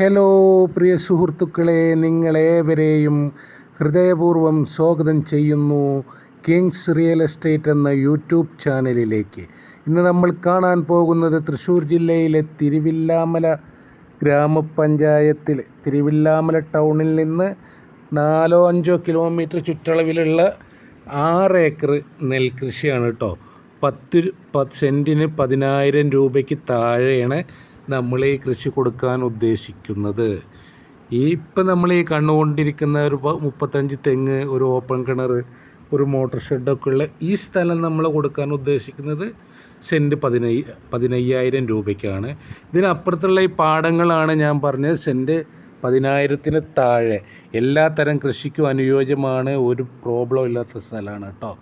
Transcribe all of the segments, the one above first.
Hello പ്രിയ സുഹൃത്തുക്കളെ നിങ്ങളേവരെയും ഹൃദയപൂർവം സ്വാഗതം ചെയ്യുന്നു കിങ്സ് റിയൽ എസ്റ്റേറ്റ് എന്ന യൂട്യൂബ് ചാനലിലേക്ക്. ഇന്ന് നമ്മൾ കാണാൻ പോകുന്നത് തൃശ്ശൂർ ജില്ലയിലെ തിരുവില്ലാമല ഗ്രാമപഞ്ചായത്തിൽ തിരുവില്ലാമല ടൗണിൽ നിന്ന് നാലോ അഞ്ചോ കിലോമീറ്റർ ചുറ്റളവിലുള്ള ആറ് ഏക്കർ നെൽകൃഷിയാണ് കേട്ടോ. പത്ത് പത്ത് സെന്റിന് പതിനായിരം രൂപയ്ക്ക് താഴെയാണ് നമ്മൾ ഈ കൃഷി കൊടുക്കാൻ ഉദ്ദേശിക്കുന്നത്. ഈ ഇപ്പം നമ്മൾ ഈ കണ്ടുകൊണ്ടിരിക്കുന്ന ഒരു മുപ്പത്തഞ്ച് തെങ്ങ് ഒരു ഓപ്പൺ കിണർ ഒരു മോട്ടോർ ഷെഡൊക്കെ ഉള്ള ഈ സ്ഥലം നമ്മൾ കൊടുക്കാൻ ഉദ്ദേശിക്കുന്നത് സെന്റ് പതിനയ്യ പതിനയ്യായിരം രൂപയ്ക്കാണ്. ഇതിനപ്പുറത്തുള്ള ഈ പാടങ്ങളാണ് ഞാൻ പറഞ്ഞത്. സെന്റ് പതിനായിരത്തിന് താഴെ എല്ലാ തരം കൃഷിക്കും അനുയോജ്യമാണ്. ഒരു പ്രോബ്ലം ഇല്ലാത്ത സ്ഥലമാണ് കേട്ടോ.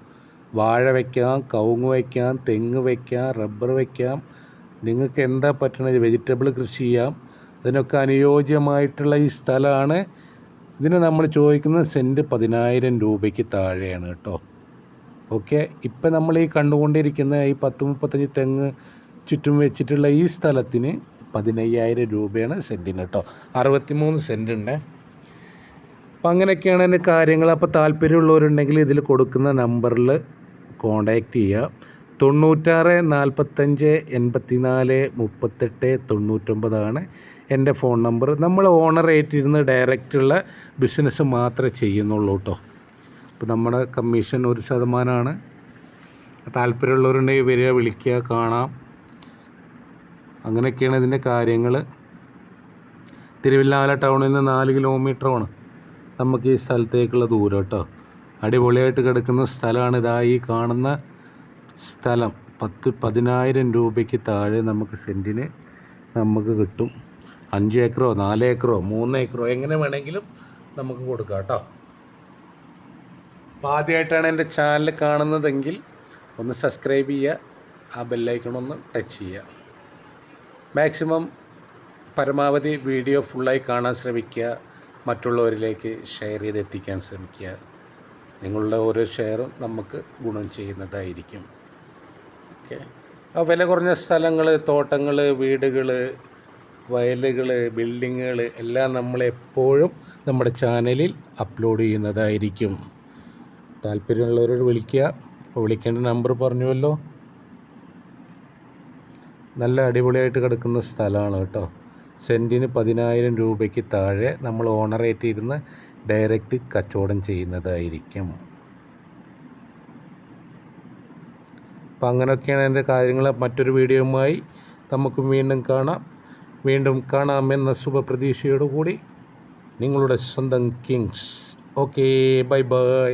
വാഴ വയ്ക്കാം കവുങ്ങ് വയ്ക്കാം തെങ്ങ് വയ്ക്കാം റബ്ബർ വയ്ക്കാം നിങ്ങൾക്ക് എന്താ പറ്റണത്? വെജിറ്റബിൾ കൃഷി ചെയ്യാം. അതിനൊക്കെ അനുയോജ്യമായിട്ടുള്ള ഈ സ്ഥലമാണ്. ഇതിന് നമ്മൾ ചോദിക്കുന്നത് സെന്റ് പതിനായിരം രൂപയ്ക്ക് താഴെയാണ് കേട്ടോ. ഓക്കെ? ഇപ്പം നമ്മൾ ഈ കണ്ടുകൊണ്ടിരിക്കുന്ന ഈ പത്ത് മുപ്പത്തഞ്ച് തെങ്ങ് ചുറ്റും വെച്ചിട്ടുള്ള ഈ സ്ഥലത്തിന് പതിനയ്യായിരം രൂപയാണ് സെന്റിന് കേട്ടോ. അറുപത്തിമൂന്ന് സെന്റ് ഉണ്ട്. അപ്പം അങ്ങനെയൊക്കെയാണ് എന്റെ കാര്യങ്ങൾ. അപ്പോൾ താല്പര്യമുള്ളവരുണ്ടെങ്കിൽ ഇതിൽ കൊടുക്കുന്ന നമ്പറിൽ കോണ്ടാക്റ്റ് ചെയ്യുക. തൊണ്ണൂറ്റാറ് നാൽപ്പത്തഞ്ച് എൺപത്തിനാല് മുപ്പത്തെട്ട് തൊണ്ണൂറ്റൊമ്പതാണ് എന്റെ ഫോൺ നമ്പർ. നമ്മൾ ഓണർ ആയിട്ടിരുന്ന് ഡയറക്റ്റുള്ള ബിസിനസ് മാത്രമേ ചെയ്യുന്നുള്ളൂ കേട്ടോ. അപ്പോൾ നമ്മുടെ കമ്മീഷൻ ഒരു ശതമാനമാണ്. താല്പര്യമുള്ളവരുണ്ടെങ്കിൽ വരിക വിളിക്കുക കാണാം. അങ്ങനെയൊക്കെയാണ് ഇതിന്റെ കാര്യങ്ങൾ. തിരുവില്ലാല ടൗണിൽ നിന്ന് നാല് കിലോമീറ്ററാണ് നമുക്ക് ഈ സ്ഥലത്തേക്കുള്ള ദൂരം കേട്ടോ. അടിപൊളിയായിട്ട് കിടക്കുന്ന സ്ഥലമാണ്. ഇതാ ഈ കാണുന്ന സ്ഥലം പത്ത് പതിനായിരം രൂപയ്ക്ക് താഴെ നമുക്ക് സെന്റിന് നമുക്ക് കിട്ടും. അഞ്ച് ഏക്കറോ നാല് ഏക്കറോ മൂന്ന് ഏക്കറോ എങ്ങനെ വേണമെങ്കിലും നമുക്ക് കൊടുക്കാം കേട്ടോ. അപ്പോൾ ആദ്യമായിട്ടാണ് എന്റെ ചാനൽ കാണുന്നതെങ്കിൽ ഒന്ന് സബ്സ്ക്രൈബ് ചെയ്യുക ആ ബെല്ലൈക്കണൊന്ന് ടച്ച് ചെയ്യുക. മാക്സിമം പരമാവധി വീഡിയോ ഫുള്ളായി കാണാൻ ശ്രമിക്കുക മറ്റുള്ളവരിലേക്ക് ഷെയർ ചെയ്ത് എത്തിക്കാൻ ശ്രമിക്കുക. നിങ്ങളുടെ ഓരോ ഷെയറും നമുക്ക് ഗുണം ചെയ്യുന്നതായിരിക്കും. ഓക്കെ. ആ വില കുറഞ്ഞ സ്ഥലങ്ങൾ തോട്ടങ്ങൾ വീടുകൾ വയലുകൾ ബിൽഡിങ്ങുകൾ എല്ലാം നമ്മളെപ്പോഴും നമ്മുടെ ചാനലിൽ അപ്ലോഡ് ചെയ്യുന്നതായിരിക്കും. താല്പര്യമുള്ളവരോട് വിളിക്കുക. അപ്പോൾ വിളിക്കേണ്ട നമ്പർ പറഞ്ഞുവല്ലോ. നല്ല അടിപൊളിയായിട്ട് കിടക്കുന്ന സ്ഥലമാണ് കേട്ടോ. സെന്റിന് പതിനായിരം രൂപയ്ക്ക് താഴെ നമ്മൾ ഓണറേറ്റ് ഇരുന്ന് ഡയറക്റ്റ് കച്ചവടം ചെയ്യുന്നതായിരിക്കും. അപ്പം അങ്ങനെയൊക്കെയാണ് എന്റെ കാര്യങ്ങൾ. മറ്റൊരു വീഡിയോയുമായി നമുക്ക് വീണ്ടും കാണാം. വീണ്ടും കാണാമെന്ന ശുഭപ്രതീക്ഷയോടുകൂടി നിങ്ങളുടെ സ്വന്തം കിങ്സ്. Okay bye bye.